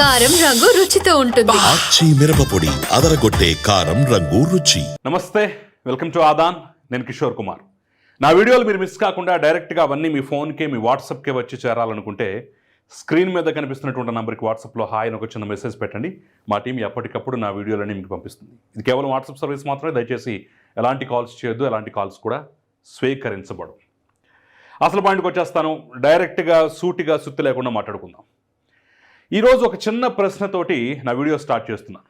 కారం రంగు రుచితో ఉంటుంది. ఆచి మిరపపొడి అదరగొట్టే కారం రంగు రుచి. నమస్తే వెల్కమ్ టు ఆదాన్. నేను కిషోర్ కుమార్. నా వీడియోలు మీరు మిస్ కాకుండా డైరెక్ట్గా అవన్నీ మీ ఫోన్కే మీ వాట్సాప్కే వచ్చి చేరాలనుకుంటే స్క్రీన్ మీద కనిపిస్తున్నటువంటి నంబర్కి వాట్సాప్లో హాయ్ అని ఒక చిన్న మెసేజ్ పెట్టండి. మా టీం ఎప్పటికప్పుడు నా వీడియోలన్నీ మీకు పంపిస్తుంది. ఇది కేవలం వాట్సాప్ సర్వీస్ మాత్రమే దయచేసి ఎలాంటి కాల్స్ చేయొద్దు ఎలాంటి కాల్స్ కూడా స్వీకరించబడవు. అసలు పాయింట్కి వచ్చేస్తాను. డైరెక్ట్గా సూటిగా సుత్తి లేకుండా మాట్లాడుకుందాం. ఈరోజు ఒక చిన్న ప్రశ్నతోటి నా వీడియో స్టార్ట్ చేస్తున్నాను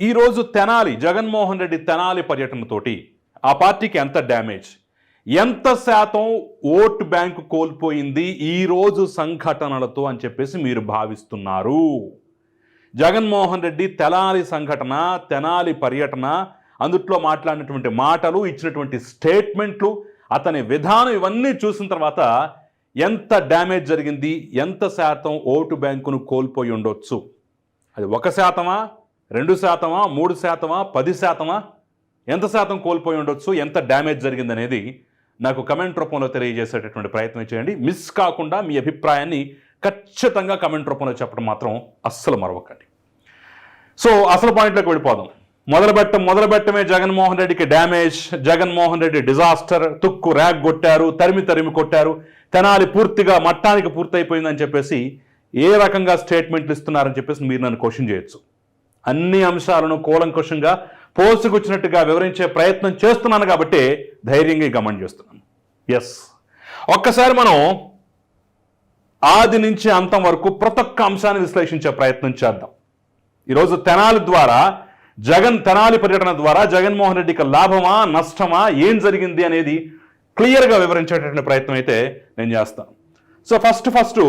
ఈరోజు తెనాలి జగన్మోహన్ రెడ్డి తెనాలి పర్యటనతోటి ఆ పార్టీకి ఎంత డ్యామేజ్? ఎంత శాతం ఓట్ బ్యాంకు కోల్పోయింది ఈరోజు సంఘటనలతో అని చెప్పేసి మీరు భావిస్తున్నారు. జగన్మోహన్ రెడ్డి తెనాలి సంఘటన తెనాలి పర్యటన అందుట్లో మాట్లాడినటువంటి మాటలు ఇచ్చినటువంటి స్టేట్మెంట్లు అతని విధానం ఇవన్నీ చూసిన తర్వాత ఎంత డ్యామేజ్ జరిగింది ఎంత శాతం ఓటు బ్యాంకును కోల్పోయి ఉండొచ్చు? అది ఒక శాతమా రెండు శాతమా మూడు శాతమా పది శాతమా? ఎంత శాతం కోల్పోయి ఉండొచ్చు ఎంత డ్యామేజ్ జరిగింది అనేది నాకు కమెంట్ రూపంలో తెలియజేసేటటువంటి ప్రయత్నం చేయండి. మిస్ కాకుండా మీ అభిప్రాయాన్ని ఖచ్చితంగా కమెంట్ రూపంలో చెప్పడం మాత్రం అస్సలు మరవకండి. సో అసలు పాయింట్లోకి వెళ్ళిపోదాం. మొదలుపెట్ట మొదలుపెట్టమే జగన్మోహన్ రెడ్డికి డ్యామేజ్ జగన్మోహన్ రెడ్డి డిజాస్టర్ తుక్కు ర్యాగ్ కొట్టారు తరిమి తరిమి కొట్టారు. తెనాలి పూర్తిగా మట్టానికి పూర్తయిపోయిందని చెప్పేసి ఏ రకంగా స్టేట్మెంట్లు ఇస్తున్నారని చెప్పేసి మీరు నన్ను క్వశ్చన్ చేయొచ్చు. అన్ని అంశాలను కూలంకుషంగా పోసుకొచ్చినట్టుగా వివరించే ప్రయత్నం చేస్తున్నాను కాబట్టి ధైర్యంగా ఈ గమనం చేస్తున్నాను. ఎస్ ఒక్కసారి మనం ఆది నుంచి అంతం వరకు ప్రతి ఒక్క అంశాన్ని విశ్లేషించే ప్రయత్నం చేద్దాం. ఈరోజు తెనాలి ద్వారా జగన్ తెనాలి పర్యటన ద్వారా జగన్మోహన్ రెడ్డికి లాభమా నష్టమా ఏం జరిగింది అనేది క్లియర్గా వివరించేటటువంటి ప్రయత్నం అయితే నేను చేస్తాను సో ఫస్ట్ ఫస్ట్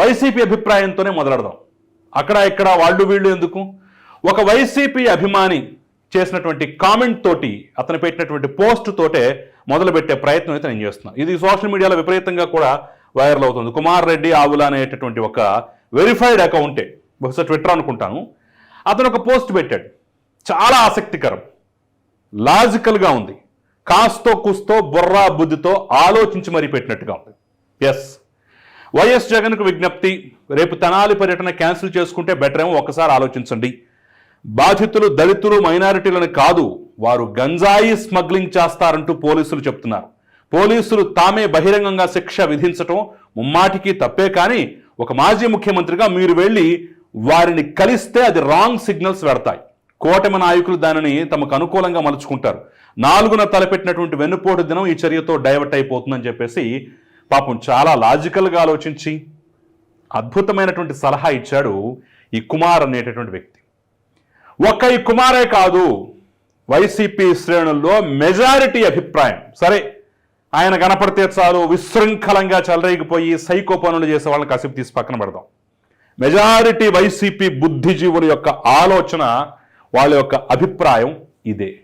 వైసీపీ అభిప్రాయంతోనే మొదలెడదాం. అక్కడ ఇక్కడ వాళ్ళు వీళ్ళు ఎందుకు? ఒక వైసీపీ అభిమాని చేసినటువంటి కామెంట్ తోటి అతను పెట్టినటువంటి పోస్ట్ తోటే మొదలుపెట్టే ప్రయత్నం అయితే నేను చేస్తున్నాను ఇది సోషల్ మీడియాలో విపరీతంగా కూడా వైరల్ అవుతుంది. కుమార్ రెడ్డి ఆవుల అనేటటువంటి ఒక వెరిఫైడ్ అకౌంటే బహుశా ట్విట్టర్ అనుకుంటాను. అతను ఒక పోస్ట్ పెట్టాడు. చాలా ఆసక్తికరం. లాజికల్గా ఉంది. కాస్తో కుస్తో బుర్రా బుద్ధితో ఆలోచించి మరీ పెట్టినట్టుగా ఉంది ఎస్ వైఎస్ జగన్కు విజ్ఞప్తి రేపు తెనాలి పర్యటన క్యాన్సిల్ చేసుకుంటే బెటర్ ఏమో ఒకసారి ఆలోచించండి. బాధితులు దళితులు మైనారిటీలను కాదు వారు గంజాయి స్మగ్లింగ్ చేస్తారంటూ పోలీసులు చెప్తున్నారు. పోలీసులు తామే బహిరంగంగా శిక్ష విధించటం ముమ్మాటికి తప్పే కానీ ఒక మాజీ ముఖ్యమంత్రిగా మీరు వెళ్ళి వారిని కలిస్తే అది రాంగ్ సిగ్నల్స్ పెడతాయి. కూటమి నాయకులు దానిని తమకు అనుకూలంగా మలుచుకుంటారు. నాలుగున తలపెట్టినటువంటి వెన్నుపోటు దినం ఈ చర్యతో డైవర్ట్ అయిపోతుందని చెప్పేసి పాపం చాలా లాజికల్గా ఆలోచించి అద్భుతమైనటువంటి సలహా ఇచ్చాడు ఈ కుమార్ అనేటటువంటి వ్యక్తి. ఒక్క ఈ కుమారే కాదు వైసీపీ శ్రేణుల్లో మెజారిటీ అభిప్రాయం. సరే ఆయన కనపడితే చాలు విశృంఖలంగా చెలరేగిపోయి సైకో పనులు చేసే వాళ్ళని కాసేపు తీసి పక్కన పెడదాం. మెజారిటీ వైసీపీ బుద్ధిజీవుల యొక్క ఆలోచన వాళ్ళ యొక్క అభిప్రాయం ఇదే.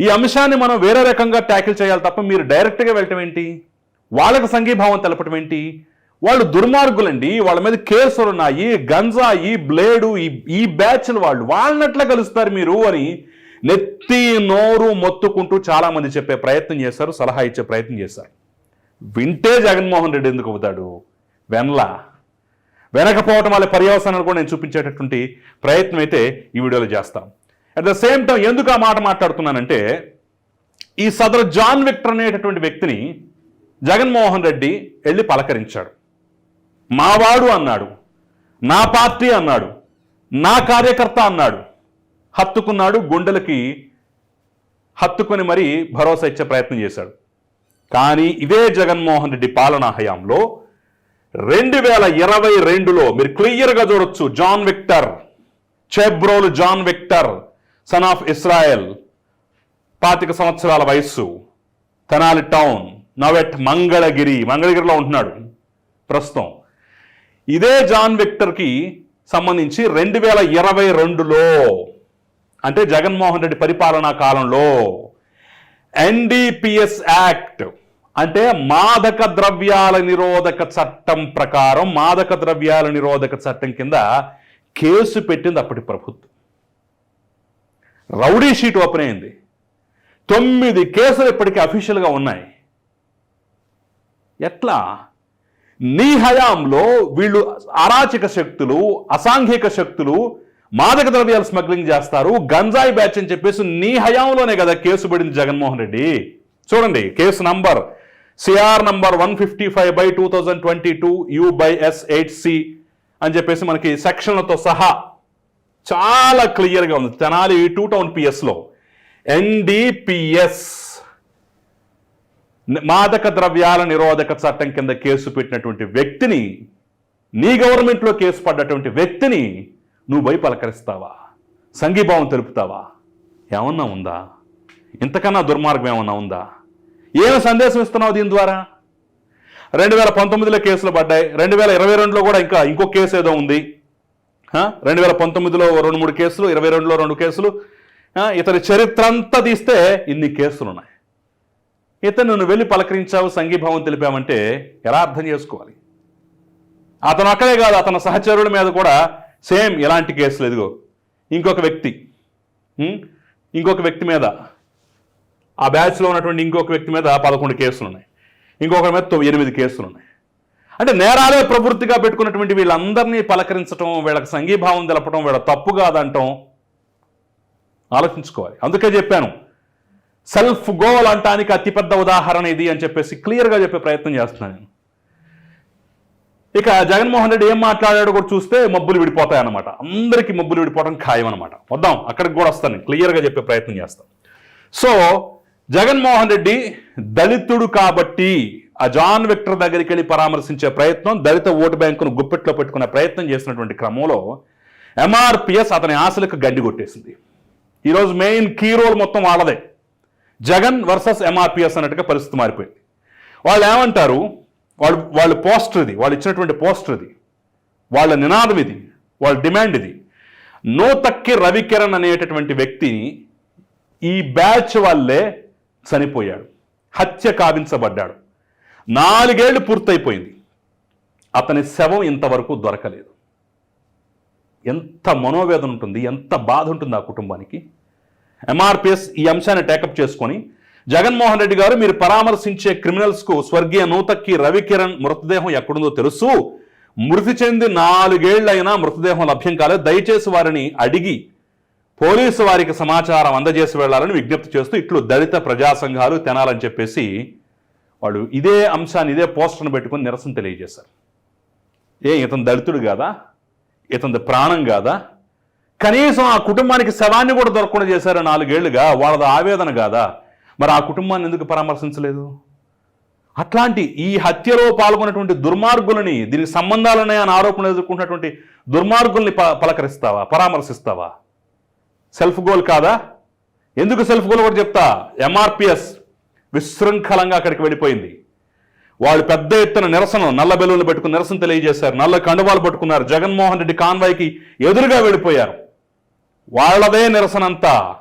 ఈ అంశాన్ని మనం వేరే రకంగా ట్యాకిల్ చేయాలి తప్ప మీరు డైరెక్ట్గా వెళ్ళటం ఏంటి? వాళ్ళకి సంఘీభావం తెలపటం ఏంటి? వాళ్ళు దుర్మార్గులండి. వాళ్ళ మీద కేసులు ఉన్నాయి గంజాయి బ్లేడు ఈ ఈ బ్యాచ్లు వాళ్ళు. వాళ్ళనట్లా కలుస్తారు మీరు అని నెత్తి నోరు మొత్తుకుంటూ చాలామంది చెప్పే ప్రయత్నం చేశారు సలహా ఇచ్చే ప్రయత్నం చేశారు. వింటే జగన్మోహన్ రెడ్డి ఎందుకు అవుతాడు? వెనలా. వెనకపోవటం వల్ల పర్యవసానాలు కూడా నేను చూపించేటటువంటి ప్రయత్నం అయితే ఈ వీడియోలో చేస్తాం. అట్ ద సేమ్ టైం ఎందుకు ఆ మాట మాట్లాడుతున్నానంటే ఈ సదరు జాన్ విక్టర్ అనేటటువంటి వ్యక్తిని జగన్మోహన్ రెడ్డి వెళ్ళి పలకరించాడు. మావాడు అన్నాడు నా పార్టీ అన్నాడు నా కార్యకర్త అన్నాడు హత్తుకున్నాడు గుండెలకి హత్తుకొని మరీ భరోసా ఇచ్చే ప్రయత్నం చేశాడు. కానీ ఇదే జగన్మోహన్ రెడ్డి పాలనా హయాంలో రెండు వేల ఇరవై రెండులో మీరు క్లియర్గా చూడొచ్చు John Victor Chebrolu John Victor son of Israel పాతిక సంవత్సరాల వయస్సు తెనాలి టౌన్ నవెట్ మంగళగిరి మంగళగిరిలో ఉంటున్నాడు ప్రస్తుతం. ఇదే జాన్ విక్టర్కి సంబంధించి రెండు వేల ఇరవై రెండులో అంటే జగన్మోహన్ రెడ్డి పరిపాలనా కాలంలో ఎన్డీపీఎస్ యాక్ట్ అంటే మాదక ద్రవ్యాల నిరోధక చట్టం ప్రకారం మాదక ద్రవ్యాల నిరోధక చట్టం కింద కేసు పెట్టింది అప్పటి ప్రభుత్వం. రౌడీ షీట్ ఓపెన్ అయింది. తొమ్మిది కేసులు ఇప్పటికీ అఫీషియల్గా ఉన్నాయి. ఎట్లా? నీ హయాంలో వీళ్ళు అరాచక శక్తులు అసాంఘిక శక్తులు మాదక ద్రవ్యాలు స్మగ్లింగ్ చేస్తారు గంజాయి బ్యాచ్ అని చెప్పేసి నీ హయాంలోనే కదా కేసు పడింది జగన్మోహన్ రెడ్డి. చూడండి case number CR number one fifty five by two thousand twenty two U by S eight C అని చెప్పేసి మనకి సెక్షన్లతో సహా చాలా క్లియర్గా ఉంది. తెనాలి టూ టౌన్ పిఎస్లో ఎన్డిపిఎస్ మాదక ద్రవ్యాల నిరోధక చట్టం కింద కేసు పెట్టినటువంటి వ్యక్తిని నీ గవర్నమెంట్లో కేసు పడ్డటువంటి వ్యక్తిని నువ్వు పోయి పలకరిస్తావా సంఘీభావం తెలుపుతావా? ఏమన్నా ఉందా? ఇంతకన్నా దుర్మార్గం ఏమన్నా ఉందా? ఏమి సందేశం ఇస్తున్నావు దీని ద్వారా? రెండు వేల పంతొమ్మిదిలో కేసులు పడ్డాయి. రెండు వేల ఇరవై రెండులో కూడా ఇంకా ఇంకో కేసు ఏదో ఉంది. రెండు వేల పంతొమ్మిదిలో రెండు మూడు కేసులు ఇరవై రెండులో రెండు కేసులు. ఇతని చరిత్ర అంతా తీస్తే ఇన్ని కేసులు ఉన్నాయి ఇతను నువ్వు వెళ్ళి పలకరించావు సంఘీభావం తెలిపావంటే ఎలా అర్థం చేసుకోవాలి? అతను అక్కడే కాదు అతని సహచరుల మీద కూడా సేమ్ ఎలాంటి కేసులు. ఎదుగో ఇంకొక వ్యక్తి. ఇంకొక వ్యక్తి మీద. ఆ బ్యాచ్లో ఉన్నటువంటి ఇంకొక వ్యక్తి మీద పదకొండు కేసులు ఉన్నాయి ఇంకొకరి మీద ఎనిమిది కేసులు ఉన్నాయి అంటే నేరాలే ప్రవృత్తిగా పెట్టుకున్నటువంటి వీళ్ళందరినీ పలకరించడం వీళ్ళకి సంఘీభావం తెలపడం వీళ్ళ తప్పు కాదంటాం ఆలోచించుకోవాలి. అందుకే చెప్పాను సెల్ఫ్ గోల్ అంటానికి అతిపెద్ద ఉదాహరణ ఇది అని చెప్పేసి క్లియర్గా చెప్పే ప్రయత్నం చేస్తున్నాను నేను. ఇక జగన్మోహన్ రెడ్డి ఏం మాట్లాడాడో కూడా చూస్తే మబ్బులు విడిపోతాయి అన్నమాట అందరికీ మబ్బులు విడిపోవడం ఖాయం అనమాట వద్దాం అక్కడికి కూడా వస్తాను క్లియర్గా చెప్పే ప్రయత్నం చేస్తాను. సో జగన్మోహన్ రెడ్డి దళితుడు కాబట్టి ఆ జాన్ విక్టర్ దగ్గరికి వెళ్ళి పరామర్శించే ప్రయత్నం దళిత ఓటు బ్యాంకును గుప్పెట్లో పెట్టుకునే ప్రయత్నం చేసినటువంటి క్రమంలో ఎంఆర్పిఎస్ అతని ఆశలకు గడ్డి కొట్టేసింది. ఈరోజు మెయిన్ కీ రోల్ మొత్తం వాళ్ళదే. జగన్ వర్సెస్ ఎంఆర్పిఎస్ అన్నట్టుగా పరిస్థితి మారిపోయింది. వాళ్ళు ఏమంటారు? వాళ్ళు వాళ్ళు పోస్టర్ ఇది వాళ్ళు ఇచ్చినటువంటి పోస్టర్ ఇది. వాళ్ళ నినాదం ఇది వాళ్ళ డిమాండ్ ఇది. నూతక్కి రవికిరణ్ అనేటటువంటి వ్యక్తిని ఈ బ్యాచ్ వల్లే చనిపోయాడు. హత్య కావించబడ్డాడు. నాలుగేళ్ళు పూర్తయిపోయింది. అతని శవం ఇంతవరకు దొరకలేదు. ఎంత మనోవేదన ఉంటుంది ఎంత బాధ ఉంటుంది ఆ కుటుంబానికి. ఎంఆర్పిఎస్ ఈ అంశాన్ని టేకప్ చేసుకొని జగన్మోహన్ రెడ్డి గారు మీరు పరామర్శించే క్రిమినల్స్కు స్వర్గీయ నూతక్కి రవికిరణ్ మృతదేహం ఎక్కడుందో తెలుసు. మృతి చెంది నాలుగేళ్ళైనా మృతదేహం లభ్యం కాలేదు. దయచేసి వారిని అడిగి పోలీసు వారికి సమాచారం అందజేసి వెళ్ళాలని విజ్ఞప్తి చేస్తూ ఇట్లు దళిత ప్రజా సంఘాలు తెనాలని చెప్పేసి వాళ్ళు ఇదే అంశాన్ని ఇదే పోస్టర్ను పెట్టుకొని నిరసన తెలియజేశారు. ఏ ఇతను దళితుడు కాదా? ఇతని ప్రాణం కాదా? కనీసం ఆ కుటుంబానికి శవాన్ని కూడా దొరకకుండా చేశారు నాలుగేళ్ళుగా వాళ్ళది ఆవేదన కాదా? మరి ఆ కుటుంబాన్ని ఎందుకు పరామర్శించలేదు? అట్లాంటి ఈ హత్యలో పాల్గొన్నటువంటి దుర్మార్గులని దీనికి సంబంధాలున్నాయని ఆరోపణలు ఎదుర్కొంటున్నటువంటి దుర్మార్గుల్ని ప పలకరిస్తావా? పరామర్శిస్తావా? సెల్ఫ్ గోల్ కాదా? ఎందుకు సెల్ఫ్ గోల్ కూడా చెప్తా? ఎంఆర్పిఎస్ విశృంఖలంగా అక్కడికి వెళ్ళిపోయింది. వాళ్ళు పెద్ద ఎత్తున నిరసన నల్ల బెలూన్లు పెట్టుకుని నిరసన తెలియజేశారు. నల్ల కండువాలు పట్టుకున్నారు. జగన్మోహన్ రెడ్డి కాన్వాయ్కి ఎదురుగా వెళ్ళిపోయారు. వాళ్ళదే నిరసన అంతా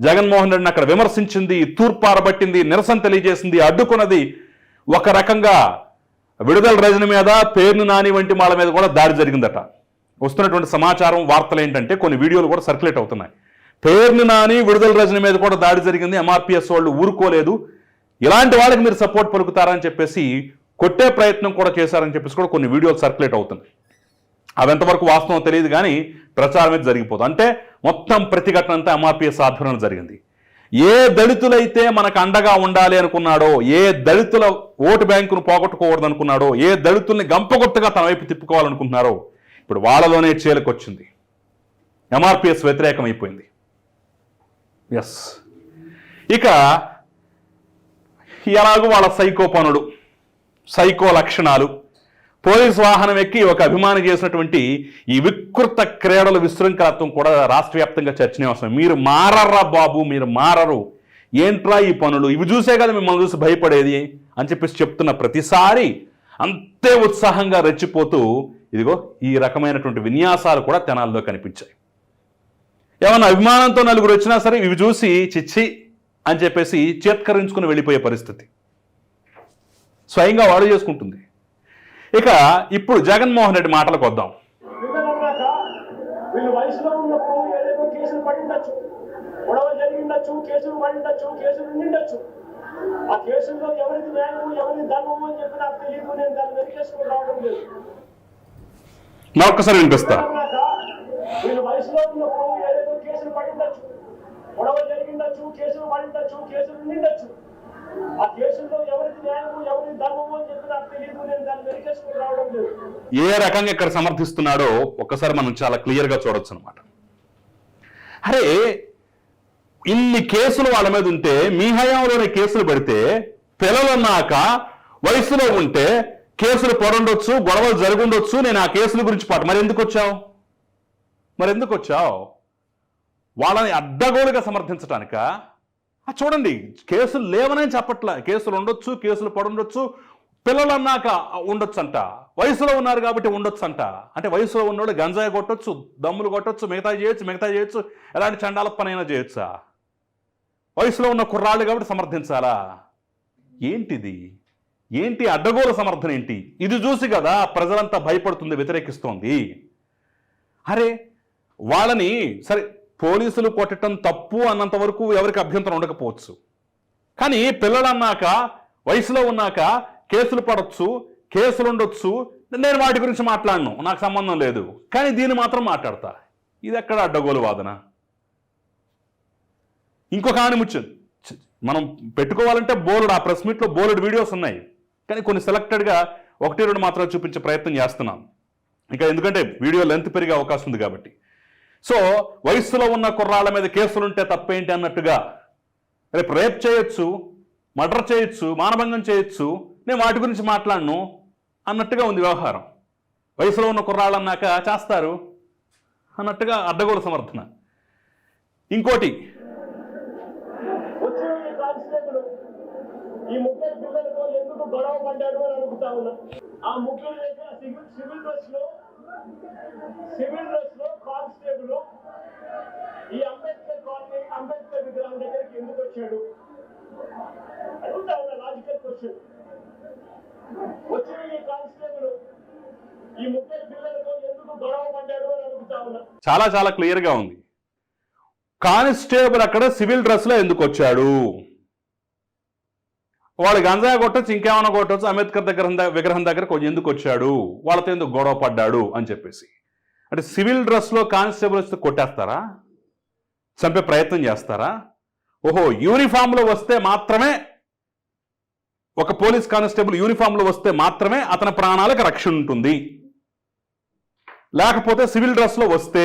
జగన్మోహన్ రెడ్డిని అక్కడ విమర్శించింది తూర్పారబట్టింది నిరసన తెలియజేసింది అడ్డుకున్నది ఒక రకంగా విడుదల రజని మీద పేర్ను నాని వంటి వాళ్ళ మీద కూడా దాడి జరిగిందట. వస్తున్నటువంటి సమాచారం వార్తలు ఏంటంటే కొన్ని వీడియోలు కూడా సర్క్యులేట్ అవుతున్నాయి. పేరును నాని విడుదల రజని మీద కూడా దాడి జరిగింది. ఎంఆర్పిఎస్ వాళ్ళు ఊరుకోలేదు. ఇలాంటి వాళ్ళకి మీరు సపోర్ట్ పలుకుతారని చెప్పేసి కొట్టే ప్రయత్నం కూడా చేశారని చెప్పేసి కూడా కొన్ని వీడియోలు సర్క్యులేట్ అవుతున్నాయి. అవి ఎంతవరకు వాస్తవం తెలియదు కానీ ప్రచారం అయితే జరిగిపోతుంది. అంటే మొత్తం ప్రతిఘటన అంతా ఎంఆర్పిఎస్ ఆధ్వర్యంలో జరిగింది. ఏ దళితులైతే మనకు అండగా ఉండాలి అనుకున్నాడో ఏ దళితుల ఓటు బ్యాంకును పోగొట్టుకోకూడదు అనుకున్నాడో ఏ దళితుల్ని గంపగొట్టగా తన వైపు తిప్పుకోవాలనుకుంటున్నారో ఇప్పుడు వాళ్ళలోనే చేలకొచ్చింది. ఎంఆర్పిఎస్ వ్యతిరేకం అయిపోయింది ఎస్ ఇక ఎలాగో వాళ్ళ సైకో పనులు సైకో లక్షణాలు. పోలీస్ వాహనం ఎక్కి ఒక అభిమాని చేసినటువంటి ఈ వికృత క్రీడల విశృంఖలత్వం కూడా రాష్ట్ర వ్యాప్తంగా చర్చనీయవసరం మీరు మారర్రా బాబు మీరు మారరు. ఏంట్రా ఈ పనులు? ఇవి చూసే కదా మిమ్మల్ని చూసి భయపడేది అని చెప్పేసి చెప్తున్న ప్రతిసారి అంతే ఉత్సాహంగా రెచ్చిపోతూ ఇదిగో ఈ రకమైనటువంటి విన్యాసాలు కూడా తెనాల్లో కనిపించాయి. ఏమన్నా అభిమానంతో నలుగురు వచ్చినా సరే ఇవి చూసి చిచ్చి అని చెప్పేసి చేత్కరించుకుని వెళ్ళిపోయే పరిస్థితి. స్వయంగా వాడు చేసుకుంటుంది. ఇక ఇప్పుడు జగన్మోహన్ రెడ్డి మాటలకు వద్దాం. ఆ కేసుల్లో ఎవరిది న్యాయము ఎవరిది ధర్మము అని చెప్పి నాకు తెలియదు. నేను దాన్ని వెరికేసుకుని రావడం లేదు. నా ఒక్కసారి వినిపిస్తా వీళ్ళు వయసులో ఉన్నప్పుడు కేసులు పడిండొచ్చు. గొడవ జరిగిండొచ్చు కేసులు పడిండొచ్చు కేసులు నిండొచ్చు. ఆ కేసుల్లో ఎవరికి న్యాయము ఎవరి ధర్మము అని చెప్పి నాకు తెలియదు నేను దాన్ని వెరికేసుకుని రావడం లేదు. ఏ రకంగా ఇక్కడ సమర్థిస్తున్నాడో ఒక్కసారి మనం చాలా క్లియర్గా చూడొచ్చు అనమాట అరే ఇన్ని కేసులు వాళ్ళ మీద ఉంటే మీ హయాంలోనే కేసులు పెడితే పిల్లలన్నాక వయసులో ఉంటే కేసులు పడుండొచ్చు గొడవలు జరుగుండొచ్చు నేను ఆ కేసుల గురించి పాటు మరి ఎందుకు వచ్చావు? మరి ఎందుకు వచ్చావు? వాళ్ళని అడ్డగోలుగా సమర్థించటానిక? చూడండి కేసులు లేవనే చెప్పట్లే. కేసులు ఉండొచ్చు కేసులు పడుండొచ్చు పిల్లలు అన్నాక ఉండొచ్చు అంట వయసులో ఉన్నారు కాబట్టి ఉండొచ్చు అంట అంటే వయసులో ఉన్నోడు గంజాయి కొట్టొచ్చు దమ్ములు కొట్టొచ్చు మిగతా చేయొచ్చు మిగతా చేయొచ్చు ఎలాంటి చండాల పనైనా చేయొచ్చా? వయసులో ఉన్న కుర్రాళ్ళు కాబట్టి సమర్థించాలా? ఏంటిది? ఏంటి అడ్డగోల సమర్థన ఏంటి? ఇది చూసి కదా ప్రజలంతా భయపడుతుంది వ్యతిరేకిస్తోంది. అరే వాళ్ళని సరే పోలీసులు కొట్టడం తప్పు అన్నంత వరకు ఎవరికి అభ్యంతరం ఉండకపోవచ్చు. కానీ పిల్లలు అన్నాక వయసులో ఉన్నాక కేసులు పడవచ్చు కేసులు ఉండొచ్చు. నేను వాటి గురించి మాట్లాడను నాకు సంబంధం లేదు. కానీ దీన్ని మాత్రం మాట్లాడతా. ఇది ఎక్కడ అడ్డగోలు వాదన? ఇంకొక ఆనిముచ్చు చి- మనం పెట్టుకోవాలంటే బోలెడు ఆ ప్రెస్ మీట్లో బోలుడు వీడియోస్ ఉన్నాయి. కానీ కొన్ని సెలెక్టెడ్గా ఒకటి రెండు మాత్రం చూపించే ప్రయత్నం చేస్తున్నాం. ఇంకా ఎందుకంటే వీడియో లెంత్ పెరిగే అవకాశం ఉంది కాబట్టి. సో వయస్సులో ఉన్న కుర్రాళ్ళ మీద కేసులుంటే తప్పేంటి అన్నట్టుగా రేపు రేప్ చేయొచ్చు మర్డర్ చేయొచ్చు మానభంగం చేయొచ్చు నేను వాటి గురించి మాట్లాడను అన్నట్టుగా ఉంది వ్యవహారం. వయసులో ఉన్న కుర్రాళ్ళు అన్నాక చేస్తారు అన్నట్టుగా అడ్డగోలు సమర్థన. ఇంకోటి ఈ పిల్లలతో ఎందుకు గొడవ పడ్డాడు అని అడుగుతా ఉన్నా. ఆ సివిల్ సివిల్ డ్రెస్లో సివిల్ డ్రెస్ కానిస్టేబుల్ ఈ అంబేద్కర్ కాలనీ అంబేద్కర్ విగ్రహం దగ్గరికి ఎందుకు వచ్చాడు? అడుగుతా ఉన్నా లాజికల్ క్వశ్చన్ వచ్చిన ఈ కానిస్టేబుల్ ఈ ముగ్గురు పిల్లలతో ఎందుకు గొడవ పడ్డాడు అని అడుగుతా ఉన్నా. చాలా చాలా క్లియర్గా ఉంది. కానిస్టేబుల్ అక్కడ సివిల్ డ్రెస్లో ఎందుకు వచ్చాడు? వాడు గంజాయి కొట్టచ్చు ఇంకేమైనా కొట్టచ్చు అంబేద్కర్ దగ్గర విగ్రహం దగ్గర ఎందుకు వచ్చాడు? వాళ్ళతో ఎందుకు గొడవ పడ్డాడు అని చెప్పేసి. అంటే సివిల్ డ్రెస్లో కానిస్టేబుల్ వస్తే కొట్టేస్తారా? చంపే ప్రయత్నం చేస్తారా? ఓహో యూనిఫామ్లో వస్తే మాత్రమే ఒక పోలీస్ కానిస్టేబుల్ యూనిఫామ్లో వస్తే మాత్రమే అతని ప్రాణాలకు రక్షణ ఉంటుంది. లేకపోతే సివిల్ డ్రెస్లో వస్తే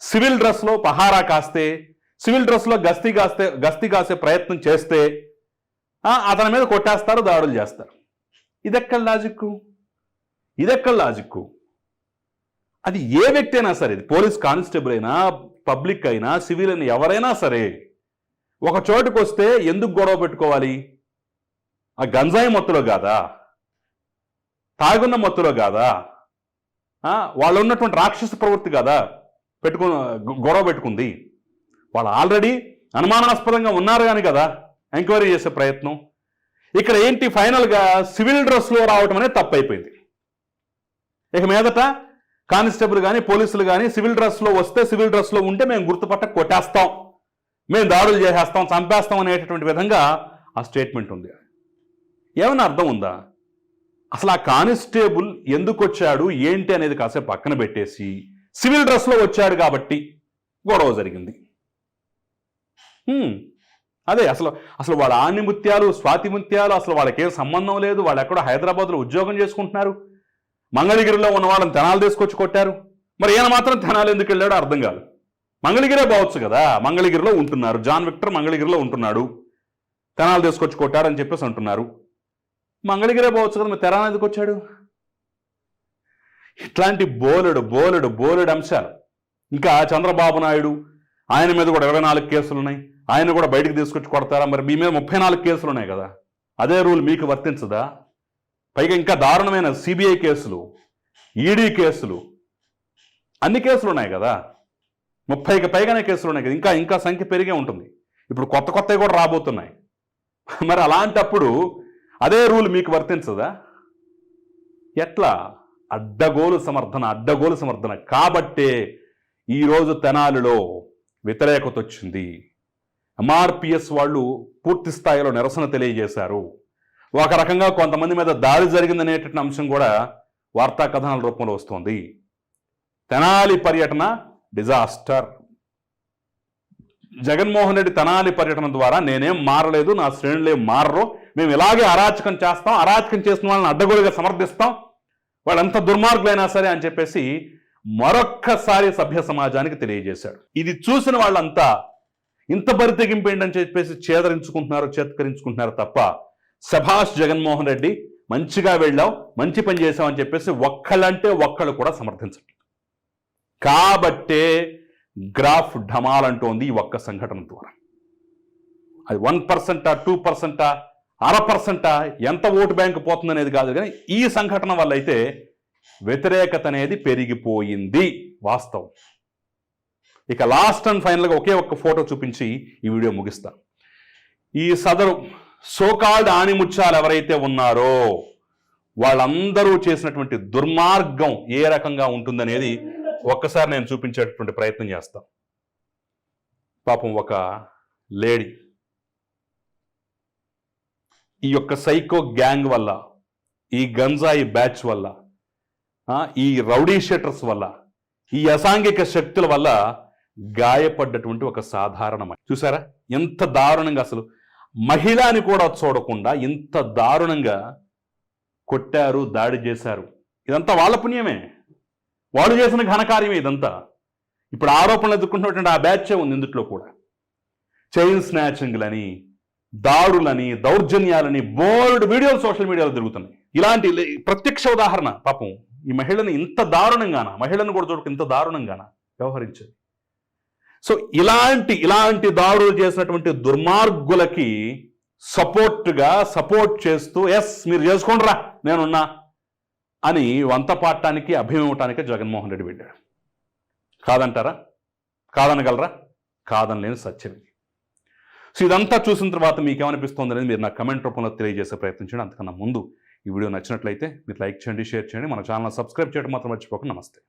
సివిల్ డ్రెస్లో పహారా కాస్తే సివిల్ డ్రెస్లో గస్తీ కాస్తే గస్తీ కాసే ప్రయత్నం చేస్తే అతని మీద కొట్టేస్తారు దాడులు చేస్తారు. ఇదెక్కడ లాజిక్కు? ఇదెక్కడ లాజిక్కు? అది ఏ వ్యక్తి అయినా సరే ఇది పోలీస్ కానిస్టేబుల్ అయినా పబ్లిక్ అయినా సివిల్ అయినా ఎవరైనా సరే ఒక చోటుకు వస్తే ఎందుకు గొడవ పెట్టుకోవాలి? ఆ గంజాయి మొత్తులో కాదా? తాగున్న మొత్తులో కాదా? వాళ్ళు ఉన్నటువంటి రాక్షస ప్రవృత్తి కదా? పెట్టుకు గొడవ పెట్టుకుంది. వాళ్ళు ఆల్రెడీ అనుమానాస్పదంగా ఉన్నారు కానీ కదా ఎంక్వైరీ చేసే ప్రయత్నం. ఇక్కడ ఏంటి ఫైనల్గా సివిల్ డ్రెస్లో రావటం అనేది తప్పైపోయింది. ఇక మీదట కానిస్టేబుల్ కానీ పోలీసులు కానీ సివిల్ డ్రెస్లో వస్తే సివిల్ డ్రెస్లో ఉంటే మేము గుర్తుపట్ట కొట్టేస్తాం. మేము దాడులు చేసేస్తాం చంపేస్తాం అనేటటువంటి విధంగా ఆ స్టేట్మెంట్ ఉంది. ఏమైనా అర్థం ఉందా? అసలు ఆ కానిస్టేబుల్ ఎందుకు వచ్చాడు ఏంటి అనేది కాసేపు పక్కన పెట్టేసి సివిల్ డ్రెస్లో వచ్చాడు కాబట్టి గొడవ జరిగింది. అదే అసలు అసలు వాళ్ళ ఆణిముత్యాలు స్వాతిముత్యాలు అసలు వాళ్ళకేం సంబంధం లేదు వాళ్ళు ఎక్కడో హైదరాబాద్లో ఉద్యోగం చేసుకుంటున్నారు. మంగళగిరిలో ఉన్న వాళ్ళని తెనాలు తీసుకొచ్చి కొట్టారు. మరి ఈయన మాత్రం తెనాలు ఎందుకు వెళ్ళాడో అర్థం కాదు. మంగళగిరే పోవచ్చు కదా మంగళగిరిలో ఉంటున్నారు. జాన్ విక్టర్ మంగళగిరిలో ఉంటున్నాడు. తెనాలు తీసుకొచ్చి కొట్టాడని చెప్పేసి అంటున్నారు. మంగళగిరే పోవచ్చు కదా మరి తెరాన ఎందుకు వచ్చాడు? ఇట్లాంటి బోలెడు బోలెడు బోలెడు అంశాలు. ఇంకా చంద్రబాబు నాయుడు ఆయన మీద కూడా ఇరవై నాలుగు కేసులు ఉన్నాయి. ఆయన కూడా బయటికి తీసుకొచ్చి కొడతారా? మరి మీ మీద ముప్పై నాలుగు కేసులు ఉన్నాయి కదా. అదే రూల్ మీకు వర్తించదా? పైగా ఇంకా దారుణమైన సిబిఐ కేసులు ఈడీ కేసులు అన్ని కేసులు ఉన్నాయి కదా. ముప్పైకి పైగానే కేసులు ఉన్నాయి కదా. ఇంకా ఇంకా సంఖ్య పెరిగే ఉంటుంది. ఇప్పుడు కొత్త కొత్తవి కూడా రాబోతున్నాయి. మరి అలాంటప్పుడు అదే రూల్ మీకు వర్తించదా? ఎట్లా? అడ్డగోలు సమర్థన అడ్డగోలు సమర్థన. కాబట్టే ఈరోజు తెనాలిలో వ్యతిరేకత వచ్చింది. ఎంఆర్పిఎస్ వాళ్ళు పూర్తి స్థాయిలో నిరసన తెలియజేశారు. ఒక రకంగా కొంతమంది మీద దాడి జరిగిందనేటువంటి అంశం కూడా వార్తా కథనాల రూపంలో వస్తుంది. తెనాలి పర్యటన డిజాస్టర్. జగన్మోహన్ రెడ్డి తెనాలి పర్యటన ద్వారా నేనేం మారలేదు నా శ్రేణులే మారరు మేము ఇలాగే అరాచకం చేస్తాం అరాచకం చేసిన వాళ్ళని అడ్డగోలుగా సమర్థిస్తాం వాళ్ళంత దుర్మార్గులైనా సరే అని చెప్పేసి మరొక్కసారి సభ్య సమాజానికి తెలియజేశాడు. ఇది చూసిన వాళ్ళంతా ఇంత బరి తెగింపేంటని చెప్పేసి చేదరించుకుంటున్నారు చేత్కరించుకుంటున్నారు తప్ప సభాష్ జగన్మోహన్ రెడ్డి మంచిగా వెళ్ళావు మంచి పని చేసామని చెప్పేసి ఒక్కళ్ళంటే ఒక్కళ్ళు కూడా సమర్థించట్లేదు కాబట్టే గ్రాఫ్ ఢమాలంటోంది ఈ ఒక్క సంఘటన ద్వారా. అది వన్ పర్సెంటా టూ పర్సెంటా అర పర్సెంటా ఎంత ఓటు బ్యాంక్ పోతుందనేది కాదు కానీ ఈ సంఘటన వల్ల అయితే వ్యతిరేకత అనేది పెరిగిపోయింది వాస్తవం. ఇక లాస్ట్ అండ్ ఫైనల్గా ఒకే ఒక్క ఫోటో చూపించి ఈ వీడియో ముగిస్తాను ఈ సదరు సోకాల్డ్ ఆణిముత్యాలు ఎవరైతే ఉన్నారో వాళ్ళందరూ చేసినటువంటి దుర్మార్గం ఏ రకంగా ఉంటుందనేది ఒక్కసారి నేను చూపించేటటువంటి ప్రయత్నం చేస్తాను పాపం ఒక లేడీ ఈ యొక్క సైకో గ్యాంగ్ వల్ల ఈ గంజాయి బ్యాచ్ వల్ల ఆ, ఈ రౌడీ షెటర్స్ వల్ల ఈ అసాంఘిక శక్తుల వల్ల గాయపడ్డటువంటి ఒక సాధారణ చూసారా? ఎంత దారుణంగా అసలు మహిళ అని కూడా చూడకుండా ఇంత దారుణంగా కొట్టారు దాడి చేశారు. ఇదంతా వాళ్ళ పుణ్యమే. వాళ్ళు చేసిన ఘనకార్యమే ఇదంతా. ఇప్పుడు ఆరోపణలు ఎదుర్కొంటున్నటువంటి ఆ బ్యాచే ఉంది ఇందుట్లో కూడా. చైన్ స్నాచింగ్లని దాడులని దౌర్జన్యాలని బోల్డ్ వీడియోలు సోషల్ మీడియాలో తిరుగుతున్నాయి. ఇలాంటి లే- ప్రత్యక్ష ఉదాహరణ పాపం. ఈ మహిళని ఇంత దారుణంగాన? మహిళను కూడా చూడక ఇంత దారుణంగాన? వ్యవహరించేది. సో ఇలాంటి ఇలాంటి దాడులు చేసినటువంటి దుర్మార్గులకి సపోర్ట్గా సపోర్ట్ చేస్తూ ఎస్ మీరు చేసుకోండిరా నేనున్నా అని వంత పాడటానికి అభిమవటానికి జగన్మోహన్ రెడ్డి వెళ్ళాడు. కాదంటారా? కాదనగలరా? కాదనలేని సత్యం సో ఇదంతా చూసిన తర్వాత మీకు ఏమనిపిస్తుంది అనేది మీరు నా కమెంట్ రూపంలో తెలియజేసే ప్రయత్నం చేయండి. అంతకన్నా ముందు ఈ వీడియో నచ్చినట్లయితే మీరు లైక్ చేయండి షేర్ చేయండి. మన ఛానల్ సబ్స్క్రైబ్ చేయడం మాత్రం మర్చిపోకుండా. నమస్తే.